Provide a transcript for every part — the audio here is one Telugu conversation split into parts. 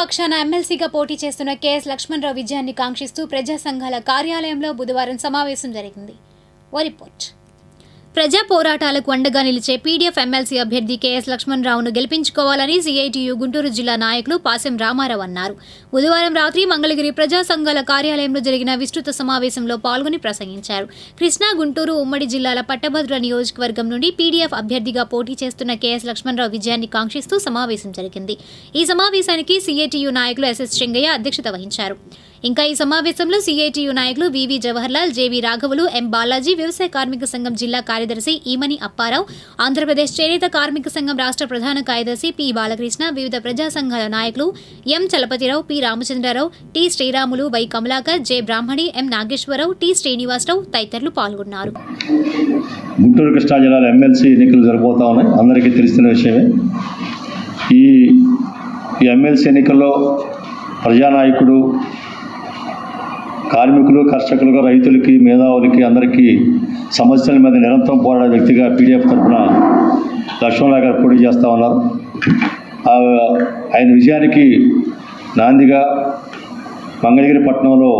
పక్షాన ఎమ్మెల్సీగా పోటీ చేస్తున్న కెఎస్ లక్ష్మణరావు విజయాన్ని కాంక్షిస్తూ ప్రజా సంఘాల కార్యాలయంలో బుధవారం సమావేశం జరిగింది. ఓ రిపోర్ట్. ప్రజా పోరాటాలకు అండగా నిలిచే పీడీఎఫ్ ఎమ్మెల్సీ అభ్యర్థి కేఎస్ లక్ష్మణరావును గెలిపించుకోవాలని సీఐటియు గుంటూరు జిల్లా నాయకులు పాసెం రామారావు అన్నారు. బుధవారం రాత్రి మంగళగిరి ప్రజా సంఘాల కార్యాలయంలో జరిగిన విస్తృత సమావేశంలో పాల్గొని ప్రసంగించారు. కృష్ణా గుంటూరు ఉమ్మడి జిల్లాల పట్టభద్ర నియోజకవర్గం నుండి పీడీఎఫ్ అభ్యర్థిగా పోటీ చేస్తున్న కేఎస్ లక్ష్మణరావు విజయాన్ని కాంక్షిస్తూ సమావేశం జరిగింది. ఈ సమావేశానికి సీఐటియు నాయకులు ఎస్ఎస్ చెంగయ్య అధ్యక్షత వహించారు. ఇంకా ఈ సమావేశంలో సిఐటియు నాయకులు వివి జవహర్లాల్ జేవి రాఘవులు ఎం బాలాజీ వ్యవసాయ కార్మిక సంఘం జిల్లా కార్యదర్శి ఈమని అప్పారావు ఆంధ్రప్రదేశ్ చేనేత కార్మిక సంఘం రాష్ట్ర ప్రధాన కార్యదర్శి పి బాలకృష్ణ వివిధ ప్రజా సంఘాల నాయకులు M Chalapathirao P Ramachandrarao T Sriramulu Y Kamalakar J Brahmani M Nageswararao T Srinivasarao తదితరులు పాల్గొన్నారు. గుంటూరు కృష్ణా జిల్లాలో ఎమ్మెల్సీ ఎన్నికలు జరగబోతా ఉన్నాయి. అందరికీ తెలిసిన విషయమే. ఈ ఈ ఎమ్మెల్సీ ఎన్నికల్లో ప్రజానాయకుడు కార్మికులు కర్షకులకు రైతులకి మేధావులకి అందరికీ సమస్యల మీద నిరంతరం పోరాడే వ్యక్తిగా పీడిఎఫ్ తరఫున లక్ష్మణరావు గారు పోటీ చేస్తూ ఉన్నారు. ఆయన విజయానికి నాందిగా మంగళగిరి పట్టణంలో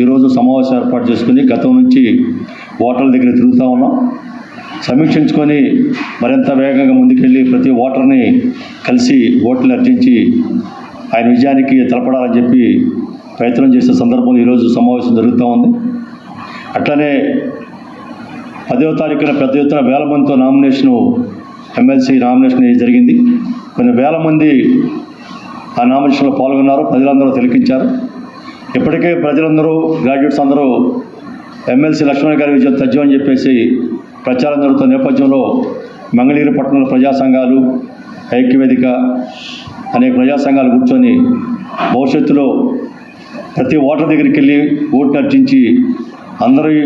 ఈరోజు సమావేశం ఏర్పాటు చేసుకుని గతం నుంచి ఓటర్ల దగ్గర తిరుగుతూ ఉన్నాం. సమీక్షించుకొని మరింత వేగంగా ముందుకెళ్ళి ప్రతి ఓటర్ని కలిసి ఓట్లు అర్జించి ఆయన విజయానికి తలపడాలని చెప్పి ప్రయత్నం చేసే సందర్భంలో ఈరోజు సమావేశం జరుగుతూ ఉంది. అట్లనే పదవ తారీఖున పెద్ద ఎత్తున వేల మందితో నామినేషను ఎమ్మెల్సీ నామినేషన్ జరిగింది. కొన్ని వేల మంది ఆ నామినేషన్లో పాల్గొన్నారు ప్రజలందరూ తిలకించారు. ఇప్పటికే ప్రజలందరూ గ్రాడ్యుయేట్స్ అందరూ ఎమ్మెల్సీ లక్ష్మణ్ గారి విజయం తథ్యం అని చెప్పేసి ప్రచారం జరుగుతున్న నేపథ్యంలో మంగళగిరి పట్టణంలో ప్రజా సంఘాలు ఐక్యవేదిక అనేక ప్రజా సంఘాలు కూర్చొని భవిష్యత్తులో ప్రతి ఓటర్ దగ్గరికి వెళ్ళి ఓట్లు అర్జించి అందరి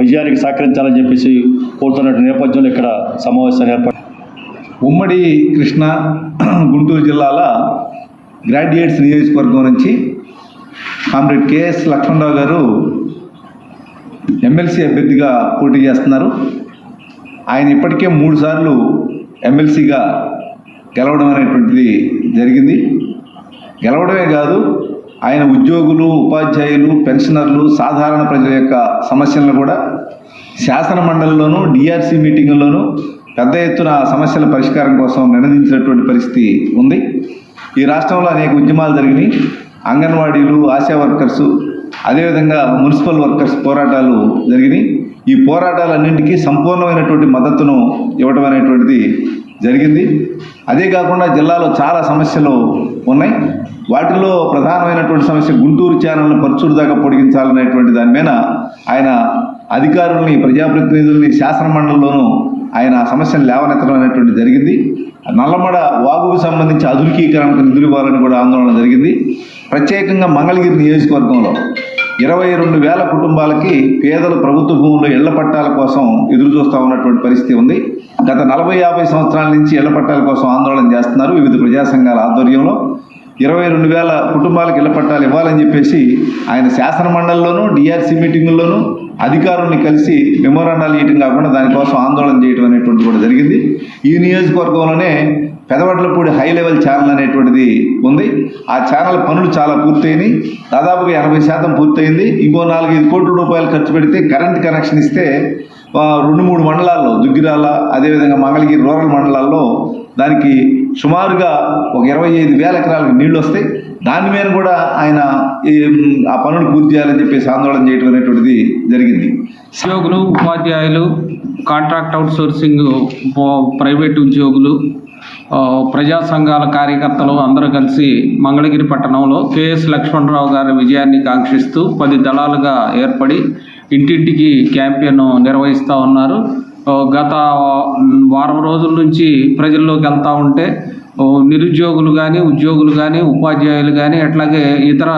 విజయానికి సహకరించాలని చెప్పేసి కోరుతున్న నేపథ్యంలో ఇక్కడ సమావేశాన్ని ఏర్పాటు ఉమ్మడి కృష్ణా గుంటూరు జిల్లాల గ్రాడ్యుయేట్స్ నియోజకవర్గం నుంచి కామ్రేడ్ కేఎస్ లక్ష్మణరావు గారు ఎమ్మెల్సీ అభ్యర్థిగా పోటీ చేస్తున్నారు. ఆయన ఇప్పటికే మూడుసార్లు ఎమ్మెల్సీగా గెలవడం అనేటువంటిది జరిగింది. గెలవడమే కాదు ఆయన ఉద్యోగులు ఉపాధ్యాయులు పెన్షనర్లు సాధారణ ప్రజల యొక్క సమస్యలను కూడా శాసన మండలిలోనూ డిఆర్సీ మీటింగుల్లోనూ పెద్ద ఎత్తున సమస్యల పరిష్కారం కోసం నిర్ణయించినటువంటి పరిస్థితి ఉంది. ఈ రాష్ట్రంలో అనేక ఉద్యమాలు జరిగినాయి. అంగన్వాడీలు ఆశా వర్కర్సు అదేవిధంగా మున్సిపల్ వర్కర్స్ పోరాటాలు జరిగినాయి. ఈ పోరాటాలన్నింటికీ సంపూర్ణమైనటువంటి మద్దతును ఇవ్వడం అనేటువంటిది జరిగింది. అదే కాకుండా జిల్లాలో చాలా సమస్యలు ఉన్నాయి. వాటిలో ప్రధానమైనటువంటి సమస్య గుంటూరు ఛానల్ను పరుచూరు దాకా పొడిగించాలనేటువంటి దాని మీద ఆయన అధికారుల్ని ప్రజాప్రతినిధుల్ని శాసనమండలిలోనూ ఆయన ఆ సమస్యను లేవనెత్తడం అనేటువంటి జరిగింది. నల్లమడ వాగుకు సంబంధించి ఆధునికీకరణకు నిధులు ఇవ్వాలని కూడా ఆందోళన జరిగింది. ప్రత్యేకంగా మంగళగిరి నియోజకవర్గంలో ఇరవై రెండు వేల కుటుంబాలకి పేదలు ప్రభుత్వ భూముల్లో ఇళ్ళ పట్టాల కోసం ఎదురు చూస్తూ ఉన్నటువంటి పరిస్థితి ఉంది. గత నలభై యాభై సంవత్సరాల నుంచి ఇళ్ళ పట్టాల కోసం ఆందోళన చేస్తున్నారు వివిధ ప్రజా సంఘాల ఆధ్వర్యంలో. ఇరవై రెండు వేల కుటుంబాలకు ఇళ్ళ పట్టాలు ఇవ్వాలని చెప్పేసి ఆయన శాసన మండలిలోనూ డిఆర్సీ మీటింగుల్లోనూ అధికారుల్ని కలిసి మెమోరాండాలు ఇవ్వటం కాకుండా దానికోసం ఆందోళన చేయడం అనేటువంటి కూడా జరిగింది. ఈ నియోజకవర్గంలోనే పెదవడ్లపూడి హై లెవెల్ ఛానల్ అనేటువంటిది ఉంది. ఆ ఛానల్ పనులు చాలా పూర్తయినాయి. దాదాపుగా ఎనభై శాతం పూర్తయింది. ఇంకో నాలుగైదు కోట్ల రూపాయలు ఖర్చు పెడితే కరెంట్ కనెక్షన్ ఇస్తే రెండు మూడు మండలాల్లో దుగ్గిరాల అదేవిధంగా మంగళగిరి రూరల్ మండలాల్లో దానికి సుమారుగా ఒక ఇరవై ఐదు వేల ఎకరాలకు నీళ్ళు వస్తాయి. దాని మీద కూడా ఆయన ఈ, ఆ పనులు పూర్తి చేయాలని చెప్పేసి ఆందోళన చేయడం అనేటువంటిది జరిగింది. ఉద్యోగులు ఉపాధ్యాయులు కాంట్రాక్ట్ అవుట్ సోర్సింగ్ ప్రైవేట్ ఉద్యోగులు ప్రజా సంఘాల కార్యకర్తలు అందరూ కలిసి మంగళగిరి పట్టణంలో కేఎస్ లక్ష్మణరావు గారి విజయాన్ని కాంక్షిస్తూ పది దళాలుగా ఏర్పడి ఇంటింటికి క్యాంపెయిన్ నిర్వహిస్తూ ఉన్నారు. గత వారం రోజుల నుంచి ప్రజల్లోకి వెళ్తూ ఉంటే నిరుద్యోగులు కానీ ఉద్యోగులు కానీ ఉపాధ్యాయులు కానీ అట్లాగే ఇతర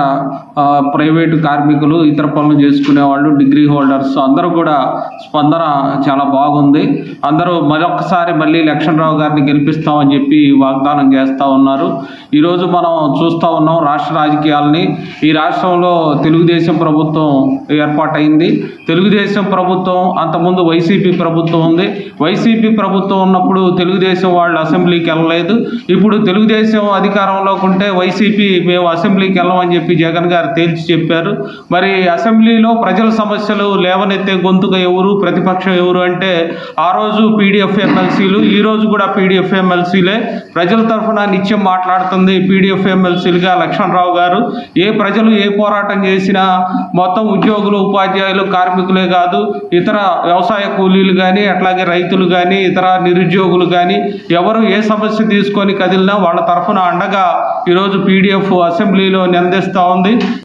ప్రైవేటు కార్మికులు ఇతర పనులు చేసుకునే వాళ్ళు డిగ్రీ హోల్డర్స్ అందరూ కూడా స్పందన చాలా బాగుంది. అందరూ మరొకసారి మళ్ళీ లక్ష్మణరావు గారిని గెలిపిస్తామని చెప్పి వాగ్దానం చేస్తూ ఉన్నారు. ఈరోజు మనం చూస్తూ ఉన్నాం రాష్ట్ర రాజకీయాలని. ఈ రాష్ట్రంలో తెలుగుదేశం ప్రభుత్వం ఏర్పాటైంది. తెలుగుదేశం ప్రభుత్వం అంతకుముందు వైసీపీ ప్రభుత్వం ఉంది. వైసీపీ ప్రభుత్వం ఉన్నప్పుడు తెలుగుదేశం వాళ్ళు అసెంబ్లీకి వెళ్ళలేదు. ఇప్పుడు తెలుగుదేశం అధికారంలోకి ఉంటే వైసీపీ మేము అసెంబ్లీకి వెళ్ళమని చెప్పి జగన్ గారు తేల్చి చెప్పారు. మరి అసెంబ్లీలో ప్రజల సమస్యలు లేవనెత్తే గొంతుగా ఎవరు ప్రతిపక్షం ఎవరు అంటే ఆ రోజు పీడిఎఫ్ ఎమ్మెల్సీలు ఈ రోజు కూడా పీడిఎఫ్ ఎమ్మెల్సీలే. ప్రజల తరఫున నిత్యం మాట్లాడుతుంది పీడిఎఫ్ ఎమ్మెల్సీలుగా లక్ష్మణరావు గారు. ఏ ప్రజలు ఏ పోరాటం చేసినా మొత్తం ఉద్యోగులు ఉపాధ్యాయులు కార్మికులే కాదు ఇతర వ్యవసాయ కూలీలు కానీ అట్లాగే రైతులు కానీ ఇతర నిరుద్యోగులు కానీ ఎవరు ఏ సమస్య తీసుకొని కదిలినా వాళ్ళ తరఫున అండగా ఈరోజు పీడిఎఫ్ అసెంబ్లీలో నిందిస్తూ ఉంది.